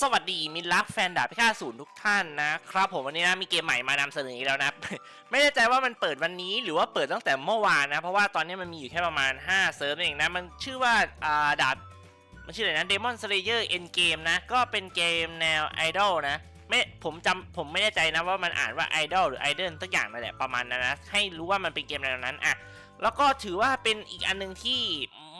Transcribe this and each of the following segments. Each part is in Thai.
สวัสดีมิตรรักแฟนดาบพิฆาตศูนย์ทุกท่านนะครับผมวันนี้นะมีเกมใหม่มานำเสนออีกแล้วนะ ไม่แน่ใจว่ามันเปิดวันนี้หรือว่าเปิดตั้งแต่เมื่อวานนะ เพราะว่าตอนนี้มันมีอยู่แค่ประมาณ 5 เซิร์ฟเองนะ มันชื่อว่าอ่าดาบมันชื่ออะไรนะ Demon Slayer Endgame นะ ก็เป็นเกมแนวไอดอลนะไม่ผมจำผมไม่แน่ใจนะว่ามันอ่านว่าไอดอลหรือไอดอลสักอย่างนั่นแหละประมาณนั้นนะให้รู้ว่ามันเป็นเกมแนวนั้นอะแล้วก็ถือว่าเป็นอีกอันหนึงที่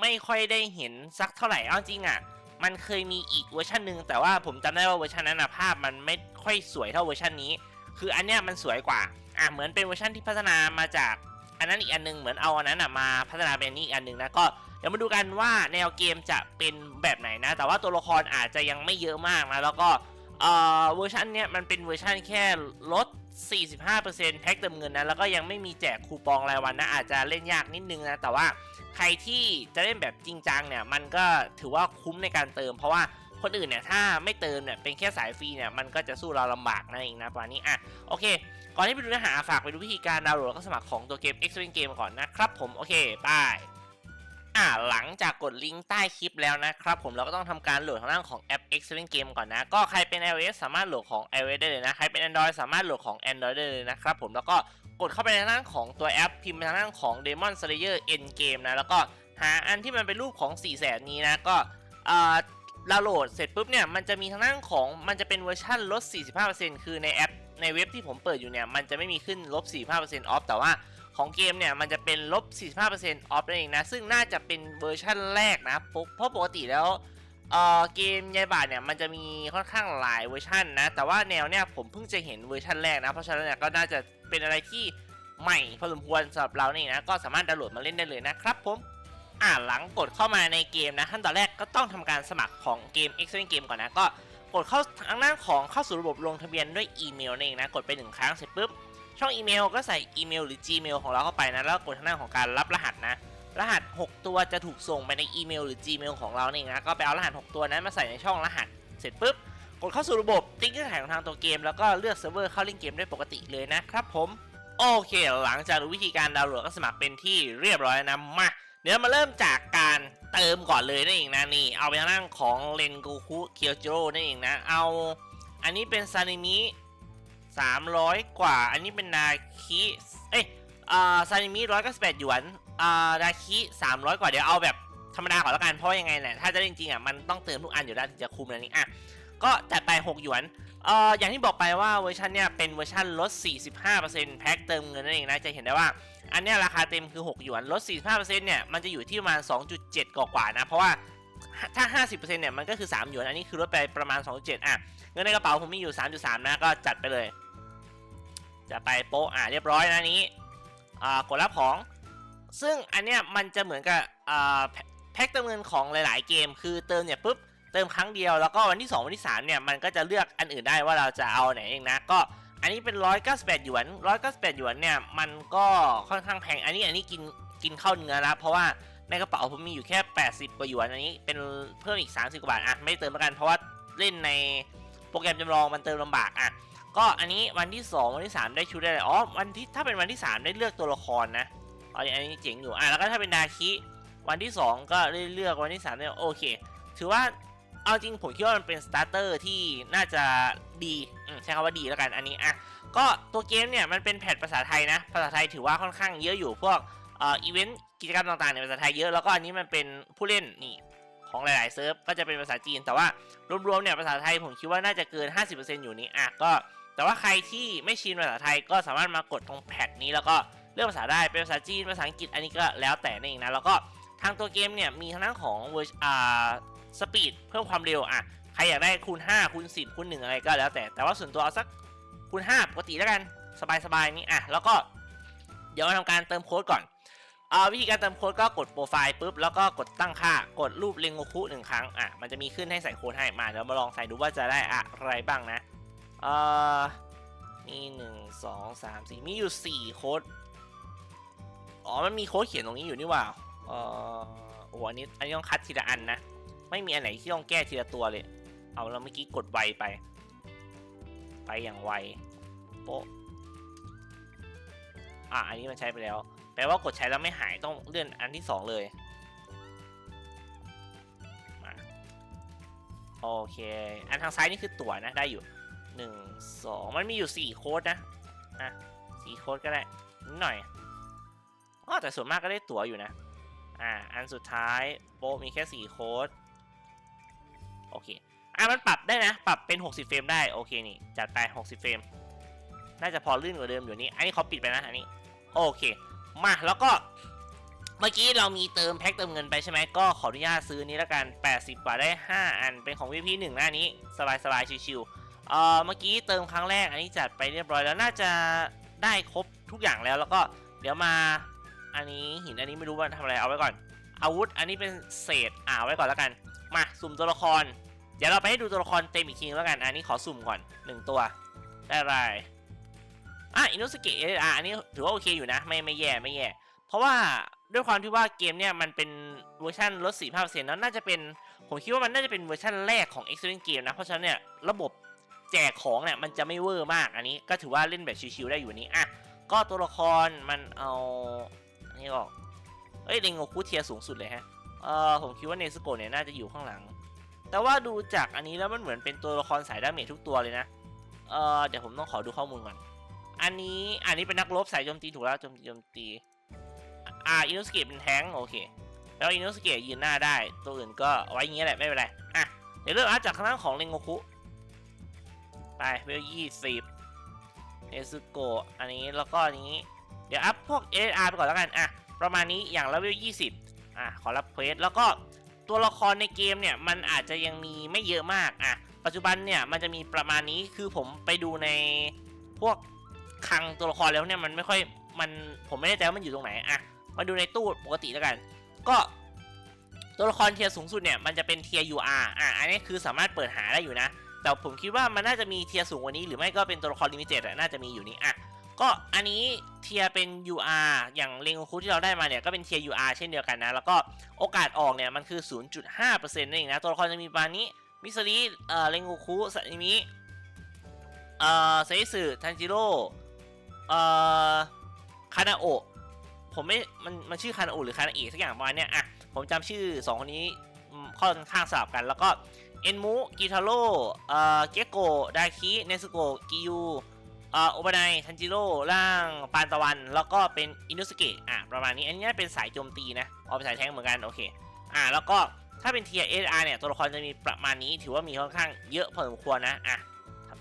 ไม่ค่อยได้เห็นสักเท่าไหร่เอาจริงอะ มันเคยมีอีกเวอร์ชันหนึ่งแต่ว่าผมจำได้ว่าเวอร์ชันนั้นภาพมันไม่ค่อยสวยเท่าเวอร์ชันนี้ คืออันเนี้ยมันสวยกว่าอะเหมือนเป็นเวอร์ชันที่พัฒนามาจากอันนั้นอีกอันหนึงเหมือนเอาอันนั้นมาพัฒนาเป็นนี้อีกอันหนึ่งนะก็เดี๋ยวมาดูกันว่าแนวเกมจะเป็นแบบไหนนะ แต่ว่าตัวละครอาจจะยังไม่เยอะมากนะแล้วก็เอ่อเวอร์ชันเนี้ยมันเป็นเวอร์ชันแค่ลด 45%แพ็คเติมเงินนะแล้วก็ยังไม่มีแจกคูปองรายวันนะอาจจะเล่นยากนิดนึงนะแต่ว่า ใครที่จะเล่นแบบจริงจังเนี่ยมันก็ถือว่าคุ้มในการเติม เพราะว่าคนอื่นเนี่ยถ้าไม่เติมเนี่ยเป็นแค่สายฟรีเนี่ยมันก็จะสู้เราลำบากนั่นเองนะประมาณนี้อะโอเค ก่อนที่ไปดูเนื้อหาฝากไปดูวิธีการดาวน์โหลดแล้วก็สมัครของตัวเกม X Wing Game ก่อนนะครับผมโอเคไปอะหลังจากกดลิงก์ใต้คลิปแล้วนะครับผมเราก็ต้องทำการโหลดทางด้านของแอป X Wing Game ก่อนนะ ก็ใครเป็น iOS สามารถโหลดของ iOS ได้เลยนะใครเป็น Android สามารถโหลดของ Android ได้เลยนะครับผมแล้วก็ กดเข้าไปในทางด้านของตัวแอป พิมพ์ไปทางด้านของ Demon Slayer Endgame นะ แล้วก็หาอันที่มันเป็นรูปของ 4 แสนนี้นะ ก็เอ่อดาวน์โหลดเสร็จปุ๊บเนี่ย มันจะมีทางด้านของมันจะเป็นเวอร์ชันลด 45%คือในแอปในเว็บที่ผมเปิดอยู่เนี่ย มันจะไม่มีขึ้นลบ 45%ออฟแต่ว่าของเกมเนี่ย มันจะเป็นลบ 45%ออฟนั่นเองนะ ซึ่งน่าจะเป็นเวอร์ชันแรกนะปุ๊บเพราะปกติแล้วเอ่อเกมยายบาทเนี่ย มันจะมีค่อนข้างหลายเวอร์ชันนะ แต่ว่าแนวเนี่ยผมเพิ่งจะเห็นเวอร์ชันแรกนะ เพราะฉะนั้นเนี่ยก็น่าจะ เป็นอะไรที่ใหม่พอสมควรสำหรับเรานี่นะ ก็สามารถดาวน์โหลดมาเล่นได้เลยนะครับผมอ่าหลังกดเข้ามาในเกมนะขั้นตอนแรกก็ต้องทำการสมัครของเกม X เกมก่อนนะก็กดเข้าทางด้านของเข้าสู่ระบบลงทะเบียนด้วยอีเมลนั่นเองนะกดไปหนึ่งครั้งเสร็จปุ๊บช่องอีเมลก็ใส่อีเมลหรือ Gmail ของเราเข้าไปนะแล้วกดทางด้านของการรับรหัสนะ รหัส 6 ตัวจะถูกส่งไปในอีเมลหรือ Gmail ของเราเนี่ยนะก็ไปเอารหัส 6 ตัวนั้นมาใส่ในช่องรหัสเสร็จปุ๊บ กดเข้าสู่ระบบติ๊กเงื่อนไขของทางตัวเกม แล้วก็เลือกเซิร์ฟเวอร์เข้าเล่นเกมได้ปกติเลยนะครับผมโอเค หลังจากรู้วิธีการดาวน์โหลดก็สมัครเป็นที่เรียบร้อยนะมาเดี๋ยวมาเริ่มจากการเติมก่อนเลยนั่นเองนะนี่ เอาไปทางด้านของเลนกูคุเคียวจิโร่นั่นเองนะ เอาอันนี้เป็นซานิมิ300 กว่า อันนี้เป็นนาคิเอ้ยอ่าซานิมิ198หยวนอ่านาคิ300 กว่าเดี๋ยวเอาแบบธรรมดาก่อนแล้วกันเพราะยังไงเนี่ยถ้าจะเล่นจริงอะมันต้องเติมทุกอันอยู่แล้วถึงจะคุ้มแล้วนี่อะ ก็จัดไป 6 หยวนเอ่ออย่างที่บอกไปว่าเวอร์ชันเนี่ยเป็นเวอร์ชันลด 45%แพ็คเติมเงินนั่นเองนะ จะเห็นได้ว่า อันเนี้ยราคาเต็มคือ 6 หยวน ลด 45%เนี่ย มันจะอยู่ที่ประมาณ 2.7 กว่าๆนะ เพราะว่าถ้า 50%เนี่ย มันก็คือ 3 หยวน อันนี้คือลดไปประมาณ 2.7 อะ เงินในกระเป๋าผมมีอยู่ 3.3 นะ ก็จัดไปเลย จะไปโป๊ะ อะ เรียบร้อยนะนี้ อ่ากดรับของ ซึ่งอันเนี้ยมันจะเหมือนกับอ่าแพ็แพ็คเติมเงินของหลาย ๆ เกม คือเติมเนี่ยปุ๊บ เติมครั้งเดียวแล้วก็วันที่ 2 วันที่ 3 เนี่ยมันก็จะเลือกอันอื่นได้ว่าเราจะเอาไหนเองนะ ก็อันนี้เป็น 198 หยวน 198 หยวนเนี่ยมันก็ค่อนข้างแพง อันนี้อันนี้กินกินข้าวเนื้อแล้วเพราะว่าในกระเป๋าผมมีอยู่แค่ 80 กว่าหยวน อันนี้เป็นเพิ่มอีก 30 กว่าบาทอะไม่เติมแล้วกันเพราะว่าเล่นในโปรแกรมจำลองมันเติมลำบากอะก็อันนี้วันที่ 2 วันที่ 3 ได้ชุดได้เลยอ๋อวันที่ถ้าเป็นวันที่ 3 ได้เลือกตัวละครนะอันนี้อันนี้เจ๋งอยู่อะแล้วก็ถ้าเป็นดาคิวันที่ 2 ก็ได้เลือกวันที่3ได้โอเค ถือว่า เอาจริงผมคิดว่ามันเป็นสตาร์เตอร์ที่น่าจะดีใช้คำว่าดีแล้วกันอันนี้อะก็ตัวเกมเนี่ยมันเป็นแพทภาษาไทยนะ ภาษาไทยถือว่าค่อนข้างเยอะอยู่พวกเอ่ออีเวนต์กิจกรรมต่างๆในภาษาไทยเยอะแล้วก็อันนี้มันเป็นผู้เล่นนี่ของหลายๆเซิร์ฟก็จะเป็นภาษาจีน แต่ว่ารวมๆเนี่ยภาษาไทยผมคิดว่าน่าจะเกิน 50%อยู่นี้อะก็แต่ว่าใครที่ไม่ชินภาษาไทยก็สามารถมากดตรงแพทนี้แล้วก็เลือกภาษาได้เป็นภาษาจีนภาษาอังกฤษอันนี้ก็แล้วแต่นั่นเองนะแล้วก็ทางตัวเกมเนี่ยมีทางด้านของเวอร์อ่า สปีดเพิ่มความเร็วอะใครอยากได้คูณ 5 คูณ 10 คูณ 1 อะไรก็แล้วแต่แต่ว่าส่วนตัวเอาสักคูณ 5 ปกติแล้วกันสบายๆนี่อะแล้วก็เดี๋ยวมาทำการเติมโค้ดก่อนอ่าวิธีการเติมโค้ดก็กดโปรไฟล์ปุ๊บแล้วก็กดตั้งค่ากดรูปเรงโงคุหนึ่งครั้งอะมันจะมีขึ้นให้ใส่โค้ดให้มาเดี๋ยวมาลองใส่ดูว่าจะได้อะไรบ้างนะเอ่อมีหนึ่งสองสามสี่มีอยู่สี่โค้ดอ๋อมันมีโค้ดเขียนตรงนี้อยู่นี่ว่าเอ่อโอ้อันนี้อันนี้ต้องคัดทีละอันนะ ไม่มีอันไหนที่ต้องแก้ทีละตัวเลย เอาแล้วเมื่อกี้กดไวไป ไปอย่างไวโป๊ะอะอันนี้มันใช้ไปแล้ว แปลว่ากดใช้แล้วไม่หายต้องเลื่อนอันที่สองเลยมาโอเค อันทางซ้ายนี่คือตั๋วนะได้อยู่หนึ่งสองมันมีอยู่สี่โค้ดนะอะสี่โค้ดก็ได้นิดหน่อยอ๋อแต่ส่วนมากก็ได้ตั๋วอยู่นะอ่าอันสุดท้ายโบมีแค่สี่โค้ด โอเคอะมันปรับได้นะ ปรับเป็น 60 เฟรมได้โอเคนี่จัดไป 60 เฟรมน่าจะพอลื่นกว่าเดิมอยู่นี่อันนี้เขาปิดไปนะอันนี้โอเค มาแล้วก็เมื่อกี้เรามีเติมแพ็คเติมเงินไปใช่ไหมก็ขออนุญาตซื้อนี้แล้วกัน 80 บาทได้ 5 อันเป็นของ VP 1หน้านี้ สบายๆชิวๆเอ่อเมื่อกี้เติมครั้งแรกอันนี้จัดไปเรียบร้อยแล้วน่าจะได้ครบทุกอย่างแล้วแล้วก็เดี๋ยวมาอันนี้หินอันนี้ไม่รู้ว่าทำอะไรเอาไว้ก่อน อาวุธอันนี้เป็นเศษอ่าไว้ก่อนแล้วกัน มาสุ่มตัวละคร เดี๋ยวเราไปให้ดูตัวละครเต็มอีกทีนึงแล้วกันอันนี้ขอสุ่มก่อนหนึ่งตัวได้ไรอะอินโนสเกะอะอันนี้ถือว่าโอเคอยู่นะไม่ไม่แย่ไม่แย่ เพราะว่าด้วยความที่ว่าเกมเนี่ยมันเป็นเวอร์ชันลด 4 5แล้วน่าจะเป็นผมคิดว่ามันน่าจะเป็นเวอร์ชันแรกของ e x c e l l e n t Game นะ เพราะฉะนั้นเนี่ยระบบแจกของเนี่ยมันจะไม่เวอร์มากอันนี้ก็ถือว่าเล่นแบบชิวๆได้อยู่นี้อะก็ตัวละครมันเอาอันนี้ออกเอ้ยเรงโงคุเทียสูงสุดเลยฮะ เออผมคิดว่าเนสโกเนี่ยน่าจะอยู่ข้างหลัง แต่ว่าดูจากอันนี้แล้วมันเหมือนเป็นตัวละครสายดาเมจทุกตัวเลยนะ เออเดี๋ยวผมต้องขอดูข้อมูลก่อน อันนี้อันนี้เป็นนักรบสายโจมตีถูกแล้วโจมตีโจมตี อ่าอินโนสเกตเป็นแทงค์โอเค แล้วอินโนสเกตยืนหน้าได้ ตัวอื่นก็ไว้อย่างเงี้ยแหละไม่เป็นไร อะ เดี๋ยวเริ่มอัพจากข้างล่างของเรงโงคุ ไปเวลยี่สิบเนซึโกะอันนี้แล้วก็อันนี้ เดี๋ยวอัพพวก SR ไปก่อนแล้วกัน อะ ประมาณนี้อย่างละเวลยี่สิบ อะขอรับเควสแล้วก็ตัวละครในเกมเนี่ยมันอาจจะยังมีไม่เยอะมากอะปัจจุบันเนี่ยมันจะมีประมาณนี้คือผมไปดูในพวกคลังตัวละครแล้วเนี่ยมันไม่ค่อยมันผมไม่แน่ใจว่ามันอยู่ตรงไหนอะมาดูในตู้ปกติแล้วกัน ก็ตัวละครเทียร์สูงสุดเนี่ยมันจะเป็นเทียร์ UR อะอันนี้คือสามารถเปิดหาได้อยู่นะ แต่ผมคิดว่ามันน่าจะมีเทียร์สูงกว่านี้หรือไม่ก็เป็นตัวละครลิมิเต็ดน่าจะมีอยู่นี่อะ ก็อันนี้เทียเป็น UR อย่างเรงคูที่เราได้มาเนี่ยก็เป็นเทีย UR เช่นเดียวกันนะ แล้วก็โอกาสออกเนี่ยมันคือ 0.5%นั่นเองนะ ตัวละครจะมีประมาณนี้ มิสริเอ่อเรงคูซานิมิเอ่อเซสึทันจิโร่เอ่อคานาโอะผมไม่ มัน มันชื่อคานาโอะหรือคานาเอะสักอย่างประมาณเนี้ยอะผมจำชื่อ 2 คนนี้อืมค่อนข้างสลับกัน แล้วก็เอ็นมุกิทาโร่เอ่อเกโกะดาคิ เนซุโกะกิยู เอ่อโอบานายทันจิโร่ร่างปานตะวัน แล้วก็เป็นอินุสเกะอะประมาณนี้ อันนี้เป็นสายโจมตีนะเอาเป็นสายแทงเหมือนกันโอเคอะแล้วก็ถ้าเป็นเทียเออาร์เนี่ยตัวละครจะมีประมาณนี้ ถือว่ามีค่อนข้างเยอะพอสมควรนะอะ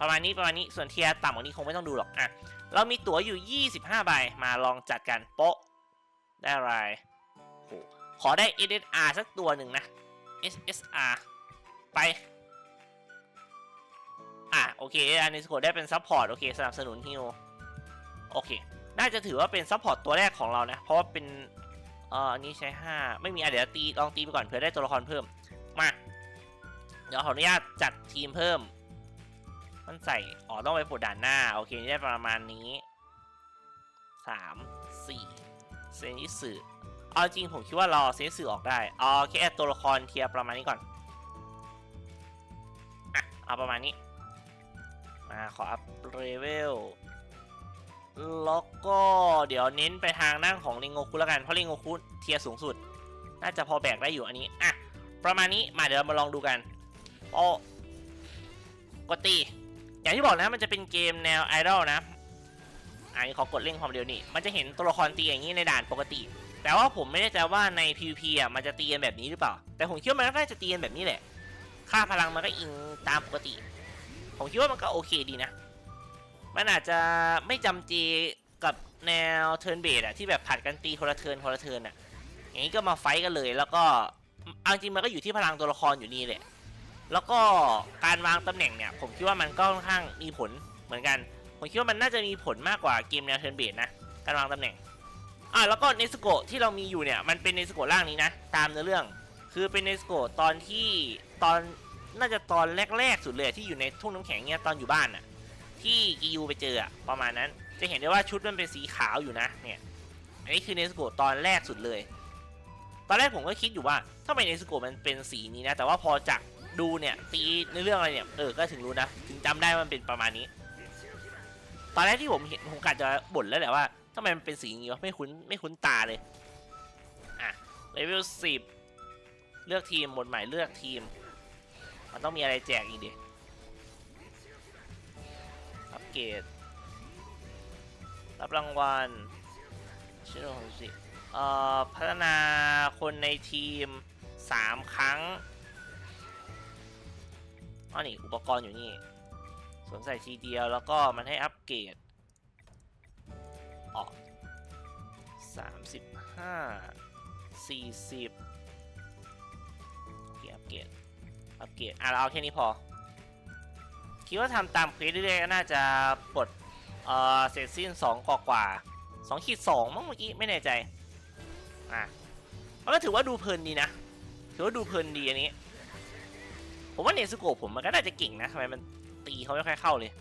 ประมาณนี้ประมาณนี้ส่วนเทียต่ำกว่านี้คงไม่ต้องดูหรอกอะเรามีตั๋วอยู่ 25 ใบมาลองจัดกันโป๊ะได้อะไรขอได้ SSR สักตัวหนึ่งนะ SSR ไป อะโอเคอันนี้สกดได้เป็นซัพพอร์ตโอเคสนับสนุนฮิลโอเค น่าจะถือว่าเป็นซัพพอร์ตตัวแรกของเรานะ เพราะว่าเป็นเอ่ออันนี้ใช้ 5 ไม่มีอะเดี๋ยวตีลองตีไปก่อนเผื่อได้ตัวละครเพิ่มมาเดี๋ยวขออนุญาตจัดทีมเพิ่ม มันใส่อ๋อต้องไปปลดด่านหน้าโอเคได้ประมาณนี้สามสี่เซนิสึเอาจริงผมคิดว่าราเซนิสึออกได้เอาแค่ตัวละครเทียร์ประมาณนี้ก่อนอะเอาประมาณนี้ มาขออัพเลเวลแล้วก็เดี๋ยวเน้นไปทางนั่งของลิงโงคุแล้วกัน เพราะลิงโงคุเทียร์สูงสุด น่าจะพอแบกได้อยู่อันนี้ อะ ประมาณนี้มาเดี๋ยวเรามาลองดูกันโอ้กดตี อย่างที่บอกนะมันจะเป็นเกมแนวไอดอลนะอันนี้ขอกดเร่งความเร็วนี่ มันจะเห็นตัวละครตีอย่างนี้ในด่านปกติ แต่ว่าผมไม่แน่ใจว่าใน PVP อะมันจะตีกันแบบนี้หรือเปล่า แต่ผมคิดว่ามันก็น่าจะตีกันแบบนี้แหละ ค่าพลังมันก็อิงตามปกติ ผมคิดว่ามันก็โอเคดีนะ มันอาจจะไม่จำเจกับแนวเทิร์นเบสอะที่แบบผัดกันตีคนละเทิร์นคนละเทิร์นอะอย่างนี้ก็มาไฟท์กันเลย แล้วก็เอาจริงมันก็อยู่ที่พลังตัวละครอยู่นี่แหละ แล้วก็การวางตำแหน่งเนี่ย ผมคิดว่ามันก็ค่อนข้างมีผลเหมือนกัน ผมคิดว่ามันน่าจะมีผลมากกว่าเกมแนวเทิร์นเบสนะ การวางตำแหน่ง อะแล้วก็เนสโกที่เรามีอยู่เนี่ย มันเป็นเนสโกะร่างนี้นะ ตามเนื้อเรื่อง คือเป็นเนสโกตอนที่ตอน น่าจะตอนแรกๆสุดเลยที่อยู่ในทุ่งน้ำแข็งเนี่ยตอนอยู่บ้านน่ะที่กิยูไปเจออะประมาณนั้น จะเห็นได้ว่าชุดมันเป็นสีขาวอยู่นะเนี่ยอันนี้คือเนสโกตอนแรกสุดเลย ตอนแรกผมก็คิดอยู่ว่าทำไมเนสโกมันเป็นสีนี้นะ แต่ว่าพอจากดูเนี่ยตีในเรื่องอะไรเนี่ยเออก็ถึงรู้นะ ถึงจำได้มันเป็นประมาณนี้ ตอนแรกที่ผมเห็นผมกะจะบ่นแล้วแหละว่าทำไมมันเป็นสีนี้วะไม่คุ้นไม่คุ้นตาเลยอะเลเวลสิบเลือกทีมหมดหมายเลือกทีม มันต้องมีอะไรแจกอีกดิอัปเกรดรับรางวัลชื่อของสิเอ่อพัฒนาคนในทีม 3 ครั้งอันนี้อุปกรณ์อยู่นี่สวมใส่ทีเดียวแล้วก็มันให้อัปเกรดออก35 40 อัปเกรดอะเราเอาแค่นี้พอ คิดว่าทำตามเควสเรื่อยๆก็น่าจะปลดเอ่อเสร็จสิ้นสองกว่ากว่าสองขีดสองมั้งเมื่อกี้ไม่แน่ใจอะมันก็ถือว่าดูเพลินดีนะถือว่าดูเพลินดีอันนี้ ผมว่าเนสโกผมมันก็น่าจะเก่งนะทำไมมันตีเขาไม่ค่อยเข้าเลย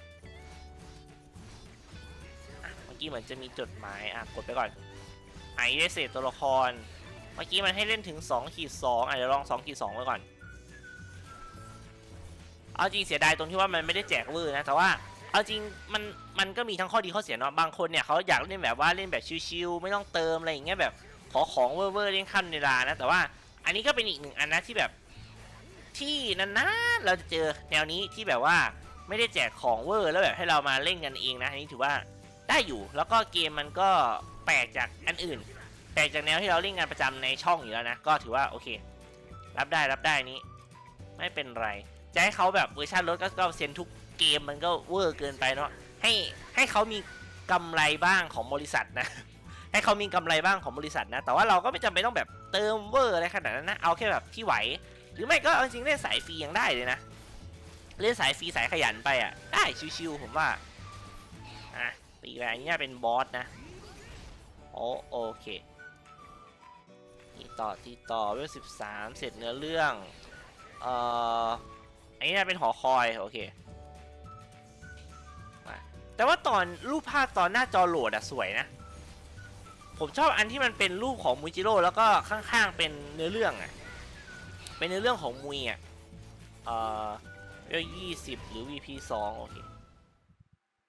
เมื่อกี้เหมือนจะมีจดหมายอะกดไปก่อนไอได้เศษตัวละคร เมื่อกี้มันให้เล่นถึง2ขีด2อะเดี๋ยวลอง2ขีด2ไว้ก่อน เอาจริงเสียดายตรงที่ว่ามันไม่ได้แจกเวอร์นะ แต่ว่าเอาจริงมันมันก็มีทั้งข้อดีข้อเสียเนาะ บางคนเนี่ยเขาอยากเล่นแบบว่าเล่นแบบชิวๆไม่ต้องเติมอะไรอย่างเงี้ยแบบขอของเวอร์ๆเล่นขั้นเวลานะ แต่ว่าอันนี้ก็เป็นอีกหนึ่งอันนะที่แบบที่นานๆเราจะเจอแนวนี้ที่แบบว่าไม่ได้แจกของเวอร์แล้วแบบให้เรามาเล่นกันเองนะอันนี้ถือว่าได้อยู่แล้วก็เกมมันก็แปลกจากอันอื่น แปลกจากแนวที่เราเล่นกันประจำในช่องอยู่แล้วนะ ก็ถือว่าโอเค รับได้รับได้นี้ ไม่เป็นไร จะให้เขาแบบเวอร์ชันลดก็เซ็นทุกเกมมันก็เวอร์เกินไปเนาะให้ให้เขามีกำไรบ้างของบริษัทนะ ให้เขามีกำไรบ้างของบริษัทนะ แต่ว่าเราก็ไม่จำเป็นต้องแบบเติมเวอร์อะไรขนาดนั้นนะ เอาแค่แบบที่ไหว หรือไม่ก็เอาจริงเล่นสายฟรียังได้เลยนะ เล่นสายฟรีสายขยันไปอะ ได้ชิวๆผมว่า อะตีไปอันนี้น่เป็นบอสนะ โอโอเคตีต่อตีต่อเวลสิบสามเสร็จเนื้อเรื่อง เอ่อ อันนี้น่าเป็นหอคอย โอเค แต่ว่าตอนรูปภาพตอนหน้าจอโหลดอะสวยนะ ผมชอบอันที่มันเป็นรูปของมูจิโร่แล้วก็ข้างๆเป็นเนื้อเรื่องอะเป็นเนื้อเรื่องของมุยอะเอ่อเยี่สิบหรือ VP สองโอเค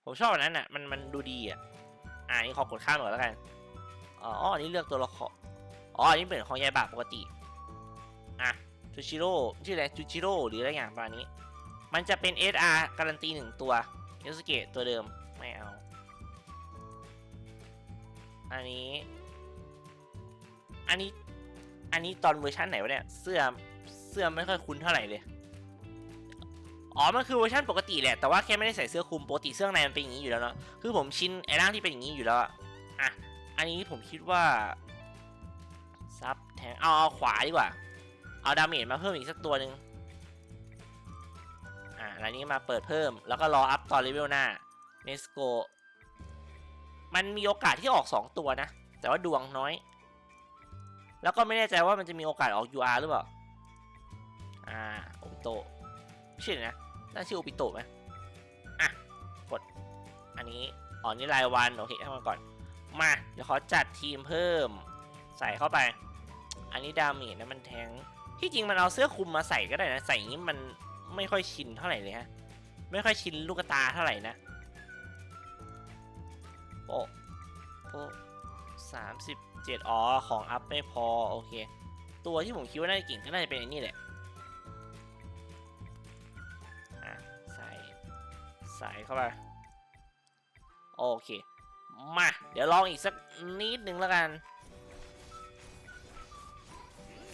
ผมชอบอันนั้นอะมันมันดูดีอะอ่านี่ขอกดข้ามหน่อยแล้วกันอ๋ออันนี้เลือกตัวละครอ๋ออันนี้เป็นของยายบาปกติ อะ จูชิโร่ชื่ออะไรจูชิโร่หรืออะไรอย่างประมาณนี้ มันจะเป็น SR การันตีหนึ่งตัวยูสเกตตัวเดิมไม่เอา อันนี้ อันนี้ อันนี้ตอนเวอร์ชันไหนวะเนี่ย เสื้อ เสื้อไม่ค่อยคุ้นเท่าไหร่เลย อ๋อ มันคือเวอร์ชันปกติแหละ แต่ว่าแค่ไม่ได้ใส่เสื้อคลุมปกติเสื้อข้างในมันเป็นอย่างนี้อยู่แล้วเนาะ คือผมชินไอ้ร่างที่เป็นอย่างนี้อยู่แล้วอะอะ อันนี้ผมคิดว่า ซับแทง เอาเอาขวาดีกว่า เอาดาเมจมาเพิ่มอีกสักตัวหนึ่งอ่าแล้วนี้มาเปิดเพิ่ม แล้วก็รออัพตอนเลเวลหน้าเนสโกมันมีโอกาสที่ออก 2 ตัวนะ แต่ว่าดวงน้อย แล้วก็ไม่แน่ใจว่ามันจะมีโอกาสออก UR หรือเปล่า อ่าโอปิโตะไม่ใช่นะน่าชื่อโอปิโตไหมอะ กด อันนี้อ๋อนี่รายวัน โอเคให้มาก่อน มา เดี๋ยวขอจัดทีมเพิ่ม ใส่เข้าไป อันนี้ดาเมจนะมันแทง ที่จริงมันเอาเสื้อคลุมมาใส่ก็ได้นะ ใส่อย่างนี้มันไม่ค่อยชินเท่าไหร่เลยฮะ ไม่ค่อยชินลูกตาเท่าไหร่นะ โอ้โอ้สามสิบเจ็ดอ๋อ ของอัพไม่พอ โอเค ตัวที่ผมคิดว่าน่าจะเก่งก็น่าจะเป็นไอ้นี่แหละอะใส่ใส่เข้าไปโอเค มา เดี๋ยวลองอีกสักนิดนึงแล้วกัน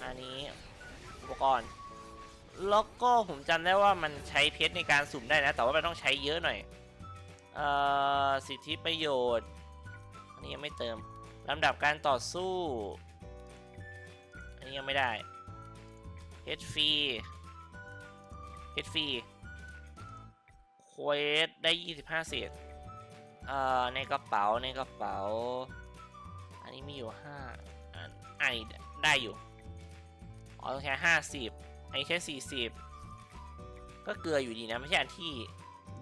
อันนี้ อุปกรณ์ แล้วก็ผมจำได้ว่ามันใช้เพชรในการสุ่มได้นะ แต่ว่ามันต้องใช้เยอะหน่อย เอ่อ สิทธิประโยชน์อันนี้ยังไม่เติมลำดับการต่อสู้ อันนี้ยังไม่ได้เพชรฟรีเพชรฟรีเควสได้ 25เศษเอ่อ ในกระเป๋าในกระเป๋า อันนี้มีอยู่ 5อันอันนี้ได้อยู่ อ๋อต้องใช้ห้าสิบอันนี้ใช้สี่สิบก็เกลืออยู่ดีนะไม่ใช่อันที่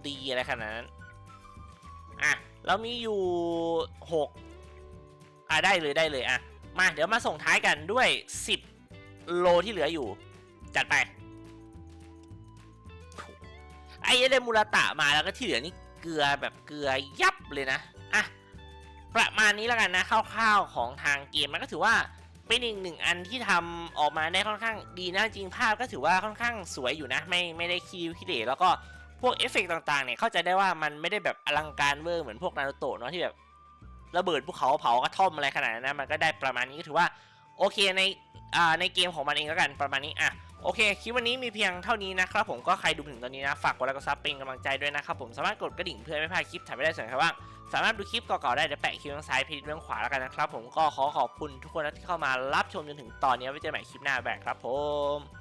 ดีอะไรขนาดนั้นอะเรามีอยู่หกอะได้เลยได้เลยอะมาเดี๋ยวมาส่งท้ายกันด้วยสิบโลที่เหลืออยู่ จัดไปไอ้เดมูราตะมาแล้วก็ที่เหลือนี่เกลือแบบเกลือยับเลยนะอะประมาณนี้แล้วกันนะคร่าวๆของทางเกมมันก็ถือว่า เป็นอีกหนึ่งอันที่ทำออกมาได้ค่อนข้างดีนะจริงภาพก็ถือว่าค่อนข้างสวยอยู่นะ ไม่ไม่ได้คิวคิเดแล้วก็พวกเอฟเฟกต์ต่างๆเนี่ยเข้าใจได้ว่ามันไม่ได้แบบอลังการเวอร์เหมือนพวกนารูโตะเนาะที่แบบระเบิดภูเขาเผากระท่อมอะไรขนาดนั้นนะมันก็ได้ประมาณนี้ก็ถือว่าโอเคในอ่าในเกมของมันเองแล้วกันประมาณนี้อะโอเคคลิปวันนี้มีเพียงเท่านี้นะครับผมก็ใครดูถึงตอนนี้นะฝากกดไลค์กดซับเป็นกำลังใจด้วยนะครับผมสามารถกดกระดิ่งเพื่อไม่พลาดคลิปถ่ายไม่ได้ส่วนใครว่าง สามารถดูคลิปเก่าๆได้เดี๋ยวแปะคลิปทางซ้ายเพจเรื่องขวาแล้วกันนะครับ ผมก็ขอขอบคุณทุกคนที่เข้ามารับชมจนถึงตอนนี้ไว้เจอกันใหม่คลิปหน้าแบกครับผม